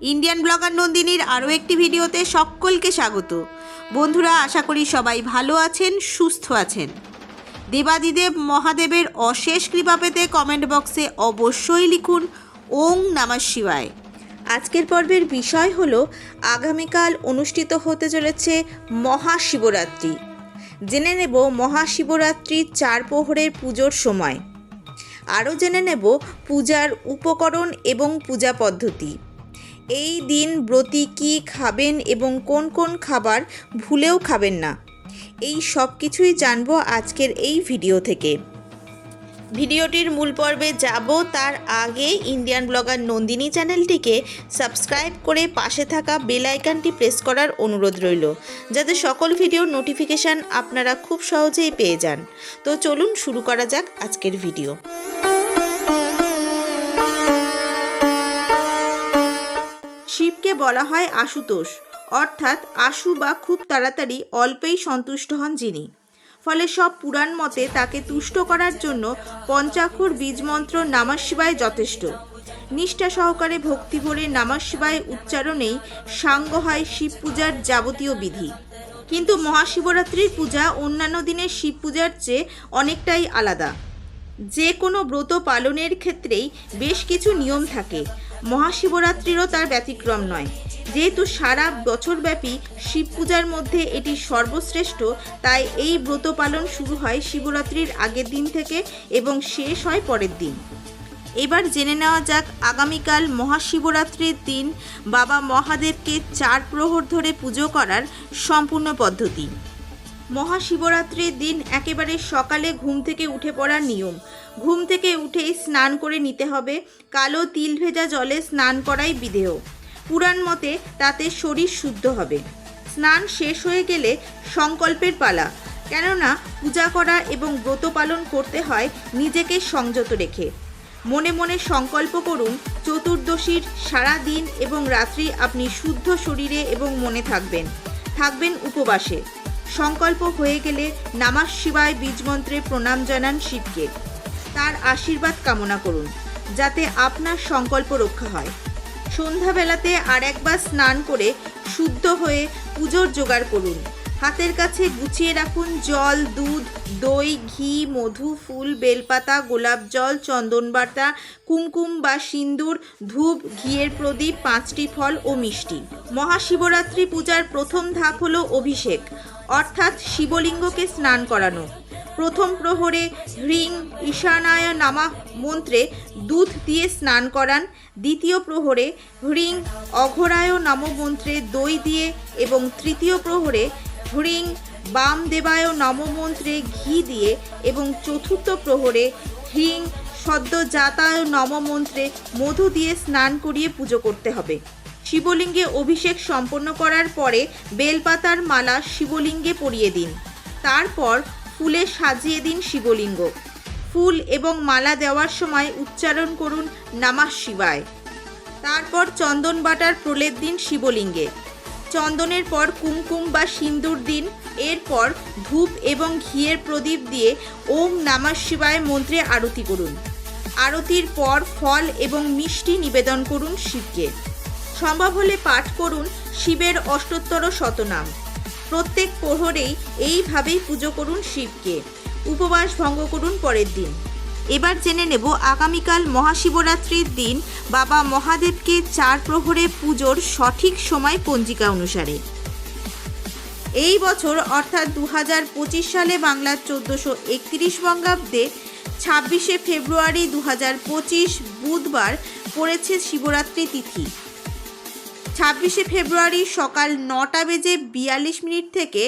Indian blogger নন্দিনীর আরও একটি ভিডিওতে সকলকে স্বাগত। বন্ধুরা, আশা করি সবাই ভালো আছেন, সুস্থ আছেন। দেবাদিদেব মহাদেবের অশেষ কৃপা পেতে কমেন্ট বক্সে অবশ্যই লিখুন, ওং নমঃ শিবায়। আজকের পর্বের বিষয় হল, আগামীকাল অনুষ্ঠিত হতে চলেছে মহাশিবরাত্রি। জেনে নেব মহাশিবরাত্রির চার প্রহরের পুজোর সময়। আরও জেনে নেব পূজার উপকরণ এবং পূজা পদ্ধতি। এই দিন ব্রতী কী খাবেন এবং কোন কোন খাবার ভুলেও খাবেন না? এই সব কিছুই জানব আজকের এই ভিডিও থেকে। ভিডিওটির মূল পর্বে যাব, তার আগে ইন্ডিয়ান ব্লগার নন্দিনী চ্যানেলটিকে সাবস্ক্রাইব করে পাশে থাকা বেল আইকনটি প্রেস করার অনুরোধ রইল, যাতে সকল ভিডিওর নোটিফিকেশান আপনারা খুব সহজেই পেয়ে যান। তো চলুন শুরু করা যাক আজকের ভিডিও। শিবকে বলা হয় আশুতোষ। অর্থাৎ আশু বা খুব তাড়াতাড়ি অল্পেই সন্তুষ্ট হন যিনি। ফলে সব পুরাণ মতে তাকে তুষ্ট করার জন্য পঞ্চাক্ষর বীজমন্ত্র নামাজ শিবায় যথেষ্ট। নিষ্ঠা সহকারে ভক্তি ভরে নামাজ শিবায় উচ্চারণেই সাঙ্গ হয় শিব পূজার যাবতীয় বিধি। কিন্তু মহাশিবরাত্রির পূজা অন্যান্য দিনের শিব পূজার চেয়ে অনেকটাই আলাদা। যে কোনো ব্রত পালনের ক্ষেত্রেই বেশ কিছু নিয়ম থাকে। মহাশিবরাত্রিরও তার ব্যতিক্রম নয়। যেহেতু সারা বছরব্যাপী শিব পূজার মধ্যে এটি সর্বশ্রেষ্ঠ, তাই এই ব্রত পালন শুরু হয় শিবরাত্রির আগের দিন থেকে এবং শেষ হয় পরের দিন। এবার জেনে নেওয়া যাক আগামীকাল মহাশিবরাত্রির দিন বাবা মহাদেবকে চার প্রহর ধরে পুজো করার সম্পূর্ণ পদ্ধতি। মহাশিবরাত্রির দিন একেবারে সকালে ঘুম থেকে উঠে পড়ার নিয়ম। ঘুম থেকে উঠেই স্নান করে নিতে হবে, কালো তিল ভেজা জলে স্নান করাই বিধেয়। পুরাণ মতে তাতে শরীর শুদ্ধ হবে। স্নান শেষ হয়ে গেলে সংকল্পের পালা, কেননা পূজা করা এবং ব্রত পালন করতে হয় নিজেকে সংযত রেখে। মনে মনে সংকল্প করুন, চতুর্দশীর সারা দিন এবং রাত্রি আপনি শুদ্ধ শরীরে এবং মনে থাকবেন। থাকবেন উপবাসে। সংকল্প হয়ে গেলে নামাজ শিবায় বীজমন্ত্রে প্রণাম জানান শিবকে। তার আশীর্বাদ কামনা করুন, যাতে আপনার সংকল্প রক্ষা হয়। সন্ধ্যাবেলাতে আর একবার স্নান করে শুদ্ধ হয়ে পুজোর জোগাড় করুন। হাতের কাছে গুছিয়ে রাখুন জল, দুধ, দই, ঘি, মধু, ফুল, বেলপাতা, গোলাপ জল চন্দনবাটা কুমকুম বা সিন্দুর, ধূপ, ঘিয়ের প্রদীপ, পাঁচটি ফল ও মিষ্টি। মহাশিবরাত্রি পূজার প্রথম ধাপ হলো অভিষেক। অর্থাৎ শিবলিঙ্গকে স্নান করানো। প্রথম প্রহরে হ্রিং, ঈশানায় নামা মন্ত্রে দুধ দিয়ে স্নান করান। দ্বিতীয় প্রহরে হ্রিং, অঘরায় নম মন্ত্রে দই দিয়ে এবং তৃতীয় প্রহরে হ্রিং বাম দেবায় নম মন্ত্রে ঘি দিয়ে এবং চতুর্থ প্রহরে হ্রিং নম মন্ত্রে মধু দিয়ে স্নান করিয়ে পুজো করতে হবে। শিবলিঙ্গে অভিষেক সম্পন্ন করার পরে বেলপাতার মালা শিবলিঙ্গে পরিয়ে দিন। তারপর ফুলে সাজিয়ে দিন শিবলিঙ্গ। ফুল এবং মালা দেওয়ার সময় উচ্চারণ করুন নামাস শিবায়। তারপর চন্দন বাটার প্রলেপ দিন শিবলিঙ্গে। চন্দনের পর কুমকুম বা সিন্দুর দিন। এরপর ধূপ এবং ঘিয়ের প্রদীপ দিয়ে ওম নামাস শিবায় মন্ত্রে আরতি করুন। আরতির পর ফল এবং মিষ্টি নিবেদন করুন শিবকে। সম্ভব হলে পাঠ করুন শিবের অষ্টোত্তর শতনাম। প্রত্যেক প্রহরেই এইভাবেই পুজো করুন শিবকে। উপবাস ভঙ্গ করুন পরের দিন। এবার জেনে নেব আগামীকাল মহাশিবরাত্রির দিন বাবা মহাদেবকে চার প্রহরে পুজোর সঠিক সময় পঞ্জিকা অনুসারে। এই বছর অর্থাৎ দু সালে বাংলার চোদ্দোশো একত্রিশ বঙ্গাব্দে ছাব্বিশে ফেব্রুয়ারি দু বুধবার পড়েছে শিবরাত্রি তিথি। ছাব্বিশে ফেব্রুয়ারি সকাল নটা বেজে বিয়াল্লিশ মিনিট থেকে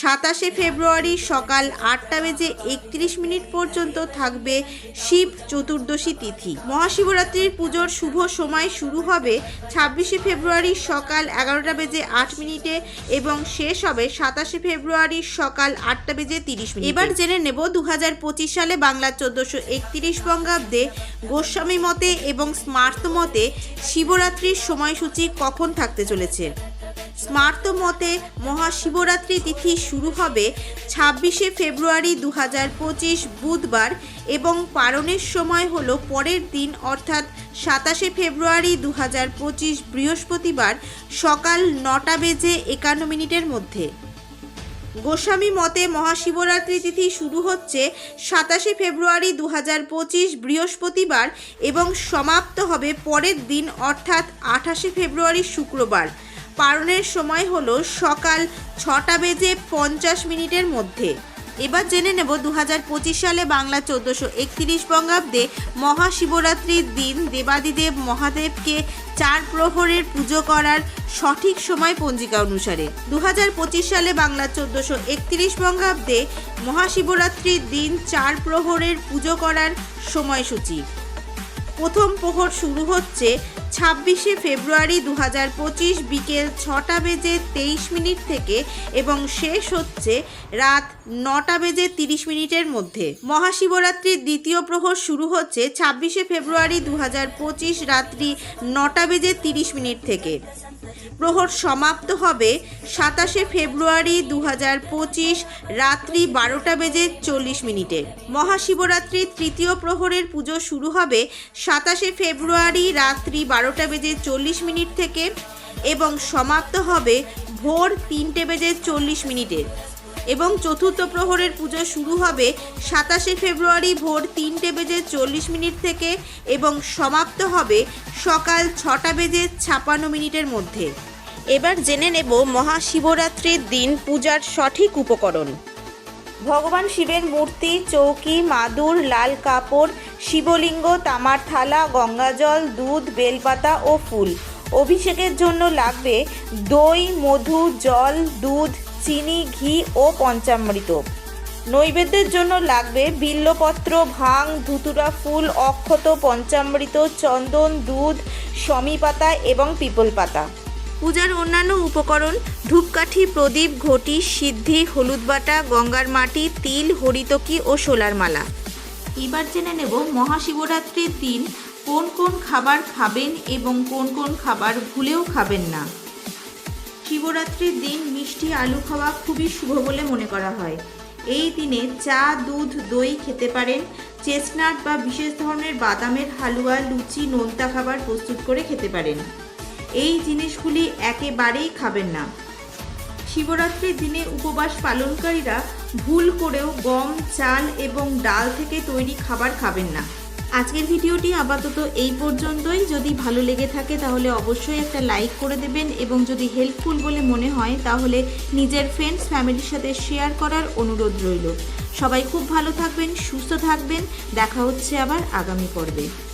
সাতাশে ফেব্রুয়ারি সকাল আটটা বেজে একত্রিশ মিনিট পর্যন্ত থাকবে শিব চতুর্দশী তিথি। মহাশিবরাত্রির পুজোর শুভ সময় শুরু হবে ছাব্বিশে ফেব্রুয়ারি সকাল এগারোটা বেজে আট মিনিটে এবং শেষ হবে সাতাশে ফেব্রুয়ারি সকাল আটটা বেজে তিরিশ মিনিট। এবার জেনে নেব দু সালে বাংলার চোদ্দোশো একত্রিশ বঙ্গাব্দে গোস্বামী মতে এবং স্মার্ত মতে শিবরাত্রির সময়সূচি কখন থাকতে চলেছে। স্মার্ত মতে মহাশিবরাত্রি তিথি শুরু হবে ছাব্বিশে ফেব্রুয়ারি দু হাজার পঁচিশ বুধবার এবং পারণের সময় হলো পরের দিন, অর্থাৎ সাতাশে ফেব্রুয়ারি দু হাজার পঁচিশ বৃহস্পতিবার সকাল নটা বেজে একান্ন মিনিটের মধ্যে। গোস্বামী মতে মহাশিবরাত্রি তিথি শুরু হচ্ছে সাতাশে ফেব্রুয়ারি দু হাজার পঁচিশ বৃহস্পতিবার এবং সমাপ্ত হবে পরের দিন, অর্থাৎ আঠাশে ফেব্রুয়ারি শুক্রবার। পালনের সময় হলো সকাল ছটা বেজে পঞ্চাশ মিনিটের মধ্যে। এবার জেনে নেব দু হাজার পঁচিশ সালে বাংলা চোদ্দোশো একত্রিশ বঙ্গাব্দে মহাশিবরাত্রির দিন দেবাদিদেব মহাদেবকে চার প্রহরের পুজো করার সঠিক সময় পঞ্জিকা অনুসারে। দু হাজার পঁচিশ সালে বাংলা চোদ্দোশো একত্রিশ বঙ্গাব্দে মহাশিবরাত্রির দিন চার প্রহরের পুজো করার সময়সূচি। প্রথম প্রহর শুরু হচ্ছে ছাব্বিশে ফেব্রুয়ারি দু হাজার পঁচিশ বিকেল ছটা বেজে তেইশ মিনিট থেকে এবং শেষ হচ্ছে রাত নটা বেজে তিরিশ মিনিটের মধ্যে। মহাশিবরাত্রির দ্বিতীয় প্রহর শুরু হচ্ছে ছাব্বিশে ফেব্রুয়ারি দু হাজার পঁচিশ রাত্রি নটা বেজে তিরিশ মিনিট থেকে। প্রহর সমাপ্ত হবে সাতাশে ফেব্রুয়ারি দু হাজার পঁচিশ রাত্রি বারোটা বেজে চল্লিশ মিনিটে। মহাশিবরাত্রির তৃতীয় প্রহরের পুজো শুরু হবে সাতাশে ফেব্রুয়ারি রাত্রি বারোটা বেজে চল্লিশ মিনিট থেকে এবং সমাপ্ত হবে ভোর তিনটে বেজে চল্লিশ মিনিটে। এবং চতুর্থ প্রহরের পুজো শুরু হবে সাতাশে ফেব্রুয়ারি ভোর তিনটে বেজে চল্লিশ মিনিট থেকে এবং সমাপ্ত হবে সকাল ছটা বেজে ছাপান্ন মিনিটের মধ্যে। এবার জেনে নেব মহাশিবরাত্রির দিন পূজার সঠিক উপকরণ। ভগবান শিবের মূর্তি, চৌকি, মাদুর, লাল কাপড়, শিবলিঙ্গ, তামার থালা, গঙ্গাজল, দুধ, বেলপাতা ও ফুল। অভিষেকের জন্য লাগবে দই, মধু, জল, দুধ চিনি, ঘি ও পঞ্চামৃত। নৈবেদ্যের জন্য লাগবে বিল্লপত্র, ভাং, ধুতুরা ফুল, অক্ষত, পঞ্চামৃত, চন্দন, দুধ শমী পাতা এবং পিপল পাতা পূজার অন্যান্য উপকরণ ধূপকাঠি, প্রদীপ, ঘটি, সিদ্ধি, হলুদ বাটা, গঙ্গার মাটি, তিল, হরিতকি ও সোলার মালা। এবার জেনে নেব মহাশিবরাত্রির দিন কোন কোন খাবার খাবেন এবং কোন কোন খাবার ভুলেও খাবেন না। শিবরাত্রির দিন মিষ্টি আলু খাওয়া খুবই শুভ বলে মনে করা হয়। এই দিনে চা, দুধ, দই খেতে পারেন। চেস্টনাট বা বিশেষ ধরনের বাদামের হালুয়া, লুচি, নোনতা খাবার প্রস্তুত করে খেতে পারেন। এই জিনিসগুলি একেবারেই খাবেন না। শিবরাত্রির দিনে উপবাস পালনকারীরা ভুল করেও গম, চাল এবং ডাল থেকে তৈরি খাবার খাবেন না। আজকের ভিডিওটি আপাতত এই পর্যন্তই। যদি ভালো লেগে থাকে তাহলে অবশ্যই একটা লাইক করে দেবেন এবং যদি হেল্পফুল বলে মনে হয় তাহলে নিজের ফ্রেন্ডস ফ্যামিলির সাথে শেয়ার করার অনুরোধ রইল। সবাই খুব ভালো থাকবেন, সুস্থ থাকবেন। দেখা হচ্ছে আবার আগামী পর্বে।